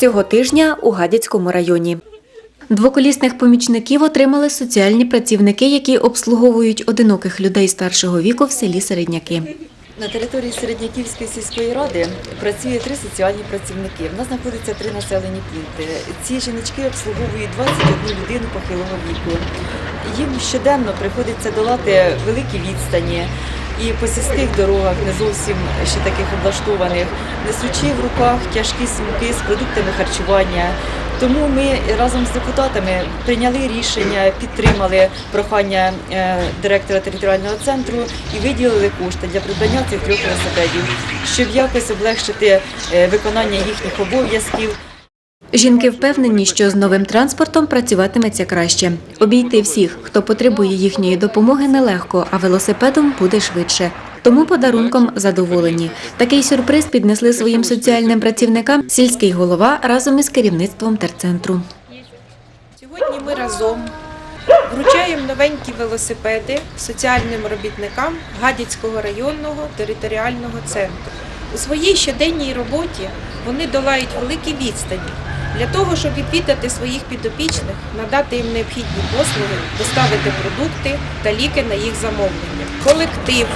Цього тижня у Гадяцькому районі. Двоколісних помічників отримали соціальні працівники, які обслуговують одиноких людей старшого віку в селі Середняки. На території Середняківської сільської ради працює три соціальні працівники. У нас знаходиться три населені пункти. Ці жіночки обслуговують 21 людину похилого віку. Їм щоденно приходиться долати великі відстані і по сільських дорогах, не зовсім ще таких облаштованих, несучи в руках тяжкі сумки з продуктами харчування. Тому ми разом з депутатами прийняли рішення, підтримали прохання е, директора територіального центру і виділили кошти для придбання цих трьох велосипедів, щоб якось облегшити е, виконання їхніх обов'язків. Жінки впевнені, що з новим транспортом працюватиметься краще. Обійти всіх, хто потребує їхньої допомоги, нелегко, а велосипедом буде швидше. Тому подарунком задоволені. Такий сюрприз піднесли своїм соціальним працівникам сільський голова разом із керівництвом терцентру. Сьогодні ми разом вручаємо новенькі велосипеди соціальним робітникам Гадяцького районного територіального центру. У своїй щоденній роботі вони долають великі відстані для того, щоб відвідати своїх підопічних, надати їм необхідні послуги, доставити продукти та ліки на їх замовлення. Колектив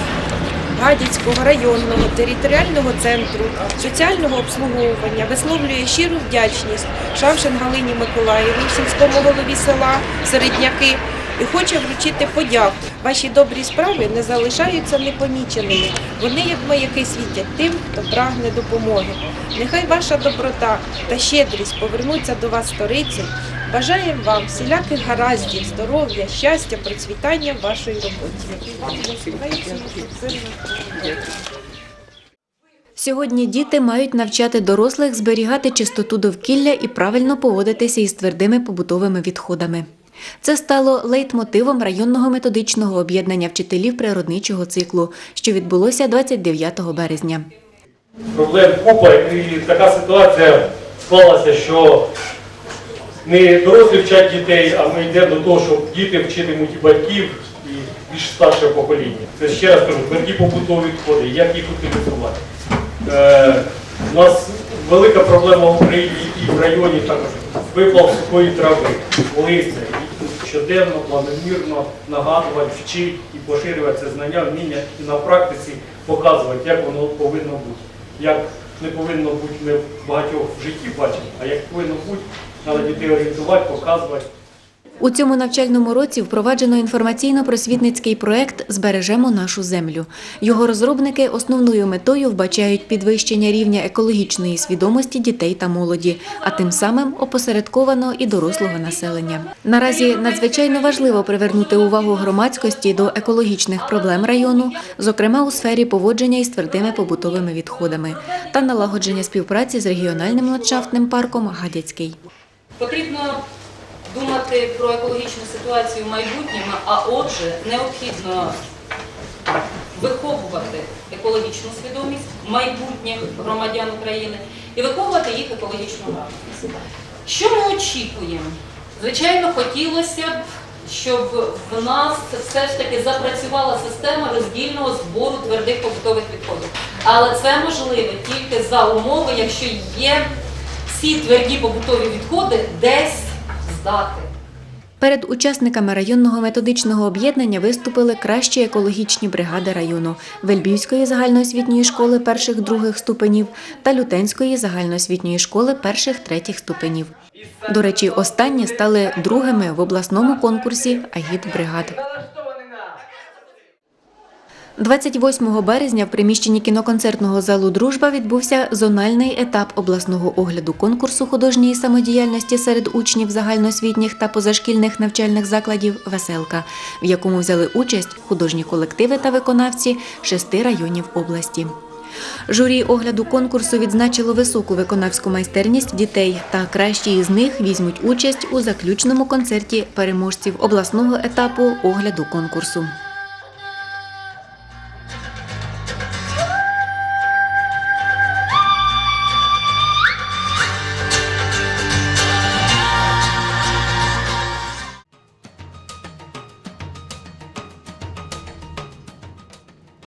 Гадяцького районного територіального центру соціального обслуговування висловлює щиру вдячність Шавшин Галині Миколаївні, сільському голові села Середняки, і хоче вручити подяку. Ваші добрі справи не залишаються непоміченими. Вони, як маяки, світять тим, хто прагне допомоги. Нехай ваша доброта та щедрість повернуться до вас сторицею. Бажаємо вам всіляких гараздів, здоров'я, щастя, процвітання в вашій роботі. Сьогодні діти мають навчати дорослих зберігати чистоту довкілля і правильно поводитися із твердими побутовими відходами. Це стало лейтмотивом районного методичного об'єднання вчителів природничого циклу, що відбулося 29 березня. проблем купа, і така ситуація склалася, що не дорослі вчать дітей, а ми йдемо до того, щоб діти вчитимуть і батьків, і більш старше покоління. Це ще раз кажу, тверді побутові відходи, як їх утилізувати. Е, у нас велика проблема в Україні і в районі також виплав сухої трави, листя. Щоденно, планомірно нагадувати, вчити і поширювати це знання, вміння і на практиці показувати, як воно повинно бути. Як не повинно бути, ми багатьох в житті бачимо, а як повинно бути, треба дітей орієнтувати, показувати. У цьому навчальному році впроваджено інформаційно-просвітницький проект Збережемо нашу землю. Його розробники основною метою вбачають підвищення рівня екологічної свідомості дітей та молоді, а тим самим опосередковано і дорослого населення. Наразі надзвичайно важливо привернути увагу громадськості до екологічних проблем району, зокрема у сфері поводження із твердими побутовими відходами та налагодження співпраці з регіональним ландшафтним парком Гадяцький. Потрібно думати про екологічну ситуацію в майбутньому, а отже, необхідно виховувати екологічну свідомість майбутніх громадян України і виховувати їх екологічну грамотність. Що ми очікуємо? Звичайно, хотілося б, щоб в нас все ж таки запрацювала система роздільного збору твердих побутових відходів. Але це можливо тільки за умови, якщо є всі тверді побутові відходи десь здати. Перед учасниками районного методичного об'єднання виступили кращі екологічні бригади району Вельбівської загальноосвітньої школи перших-других ступенів та Лютенської загальноосвітньої школи перших-третіх ступенів. До речі, останні стали другими в обласному конкурсі агіт бригад. 28 березня в приміщенні кіноконцертного залу Дружба відбувся зональний етап обласного огляду конкурсу художньої самодіяльності серед учнів загальноосвітніх та позашкільних навчальних закладів Веселка, в якому взяли участь художні колективи та виконавці шести районів області. Журі огляду конкурсу відзначило високу виконавську майстерність дітей, та кращі із них візьмуть участь у заключному концерті переможців обласного етапу огляду конкурсу.